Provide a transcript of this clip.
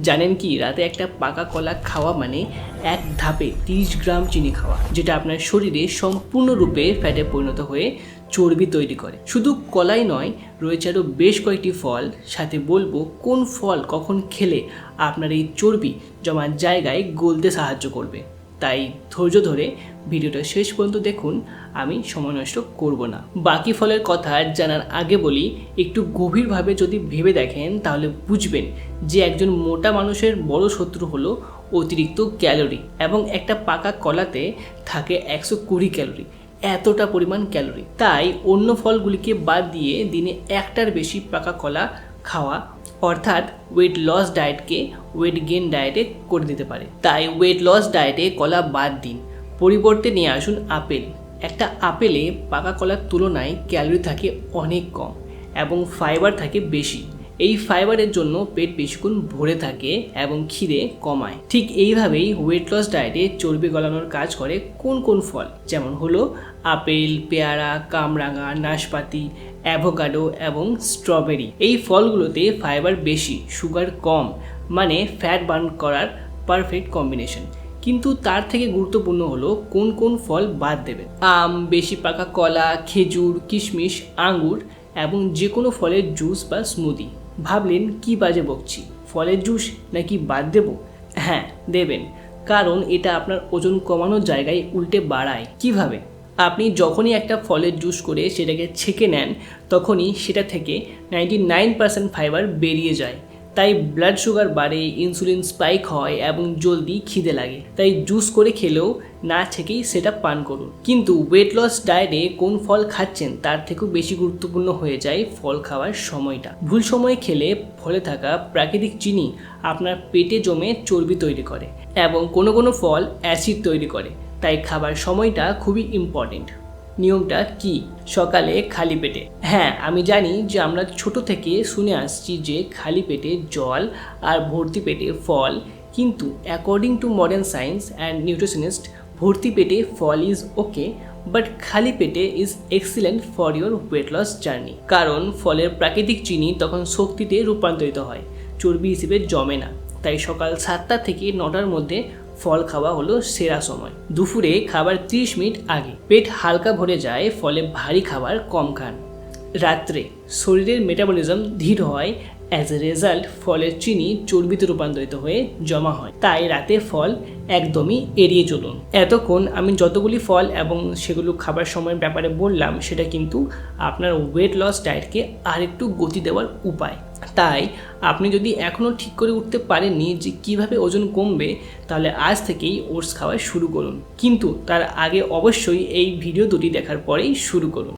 জানেন কি, রাতে একটা পাকা কলা খাওয়া মানে এক ধাপে তিরিশ গ্রাম চিনি খাওয়া, যেটা আপনার শরীরে সম্পূর্ণরূপে ফ্যাটে পরিণত হয়ে চর্বি তৈরি করে। শুধু কলাই নয়, রয়েছে আরও বেশ কয়েকটি ফল। সাথে বলব, কোন ফল কখন খেলে আপনার এই চর্বি জমার জায়গায় গলতে সাহায্য করবে। তাই ধৈর্য ধরে ভিডিওটা শেষ পর্যন্ত দেখুন, আমি সময় নষ্ট করব না। বাকি ফলের কথা জানার আগে বলি, একটু গভীরভাবে যদি ভেবে দেখেন, তাহলে বুঝবেন যে একজন মোটা মানুষের বড় শত্রু হলো অতিরিক্ত ক্যালোরি এবং একটা পাকা কলাতে থাকে একশো কুড়ি ক্যালোরি, এতটা পরিমাণ ক্যালোরি। তাই অন্য ফলগুলিকে বাদ দিয়ে দিনে একটার বেশি পাকা কলা খাওয়া, অর্থাৎ ওয়েট লস ডায়েটকে ওয়েট গেন ডায়েটে করে দিতে পারে। তাই ওয়েট লস ডায়েটে কলা বাদ দিন। পরিবর্তে নিয়ে আসুন আপেল। একটা আপেলে পাকা কলার তুলনায় ক্যালোরি থাকে অনেক কম এবং ফাইবার থাকে বেশি। এই ফাইবারের জন্য পেট বেশিক্ষণ ভরে থাকে এবং খিদে কমায়। ঠিক এইভাবেই ওয়েট লস ডায়েটে চর্বি গলানোর কাজ করে কোন কোন ফল? যেমন হলো আপেল, পেয়ারা, কামরাঙা, নাশপাতি অ্যাভোকাডো এবং স্ট্রবেরি এই ফলগুলোতে ফাইবার বেশি সুগার কম মানে ফ্যাট বার্ন করার পারফেক্ট কম্বিনেশন কিন্তু তার থেকে গুরুত্বপূর্ণ হলো কোন কোন ফল বাদ দেবে। আম, বেশি পাকা কলা, খেজুর, কিশমিশ, আঙ্গুর এবং যে কোনো ফলের জুস বা স্মুদি ভাবলেন, কি বাজে বকছি? ফলের জুস নাকি বাদ দেব? হ্যাঁ দেবেন, কারণ এটা আপনার ওজন কমানোর জায়গায় উল্টে বাড়ায়। কীভাবে? আপনি যখনই একটা ফলের জুস করে সেটাকে ছেঁকে নেন, তখনই সেটা থেকে নাইনটি নাইন পার্সেন্ট ফাইবার বেরিয়ে যায়। তাই ব্লাড সুগার বাড়ে ইনসুলিন স্পাইক হয় এবং জলদি খিদে লাগে। তাই জুস করে খেলেও না থেকেই সেটা পান করুন। কিন্তু ওয়েট লস ডায়েটে কোন ফল খাচ্ছেন তার থেকেও বেশি গুরুত্বপূর্ণ হয়ে যায় ফল খাওয়ার সময়টা। ভুল সময়ে খেলে ফলে থাকা প্রাকৃতিক চিনি আপনার পেটে জমে চর্বি তৈরি করে এবং কোনো কোনো ফল অ্যাসিড তৈরি করে। তাই খাবার সময়টা খুবই ইম্পর্টেন্ট নিয়মটা কি? সকালে খালি পেটে। হ্যাঁ আমি জানি যে আমরা ছোট থেকে শুনে আসছি যে খালি পেটে জল আর ভর্তি পেটে ফল, কিন্তু according to modern science and nutritionist ভর্তি পেটে ফল ইজ ওকে বাট খালি পেটে is excellent for your weight loss journey কারণ ফলের প্রাকৃতিক চিনি তখন শক্তিতে রূপান্তরিত হয়, চর্বি হিসেবে জমে না। তাই সকাল সাতটা থেকে নটার মধ্যে ফল খাওয়া হলো সেরা সময়। দুপুরে খাবার 30 মিনিট আগে। পেট হালকা ভরে যায়, ফলে ভারী খাবার কম খান। রাত্রে শরীরের মেটাবলিজম ধীর হয় অ্যাজ এ রেজাল্ট ফলের চিনি চর্বিতে রূপান্তরিত হয়ে জমা হয়। তাই রাতে ফল একদমই এড়িয়ে চলুন। এতক্ষণ আমি যতগুলি ফল এবং সেগুলো খাবার সময়ের ব্যাপারে বললাম, সেটা কিন্তু আপনার ওয়েট লস ডায়েটকে আরেকটু গতি দেওয়ার উপায়। তাই আপনি যদি এখনও ঠিক করে উঠতে পারেননি যে কীভাবে ওজন কমবে, তাহলে আজ থেকেই ওটস খাওয়া শুরু করুন। কিন্তু তার আগে অবশ্যই এই ভিডিও দুটি দেখার পরেই শুরু করুন।